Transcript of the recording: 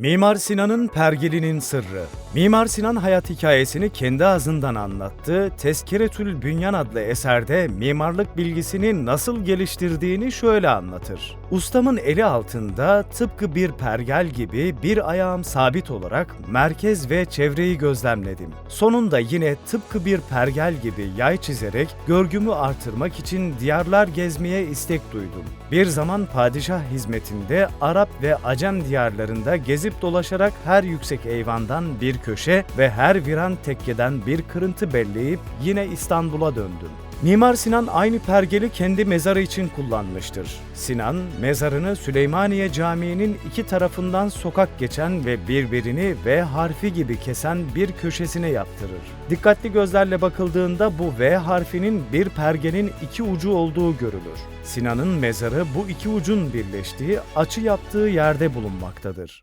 Mimar Sinan'ın Pergeli'nin Sırrı Mimar Sinan hayat hikayesini kendi ağzından anlattığı Tezkeretül Bünyan adlı eserde mimarlık bilgisini nasıl geliştirdiğini şöyle anlatır. Ustamın eli altında tıpkı bir pergel gibi bir ayağım sabit olarak merkez ve çevreyi gözlemledim. Sonunda yine tıpkı bir pergel gibi yay çizerek görgümü artırmak için diyarlar gezmeye istek duydum. Bir zaman padişah hizmetinde Arap ve Acem diyarlarında gezip dolaşarak her yüksek eyvandan bir köşe ve her viran tekkeden bir kırıntı belleyip yine İstanbul'a döndüm. Mimar Sinan aynı pergeli kendi mezarı için kullanmıştır. Sinan, mezarını Süleymaniye Camii'nin iki tarafından sokak geçen ve birbirini V harfi gibi kesen bir köşesine yaptırır. Dikkatli gözlerle bakıldığında bu V harfinin bir pergenin iki ucu olduğu görülür. Sinan'ın mezarı bu iki ucun birleştiği açı yaptığı yerde bulunmaktadır.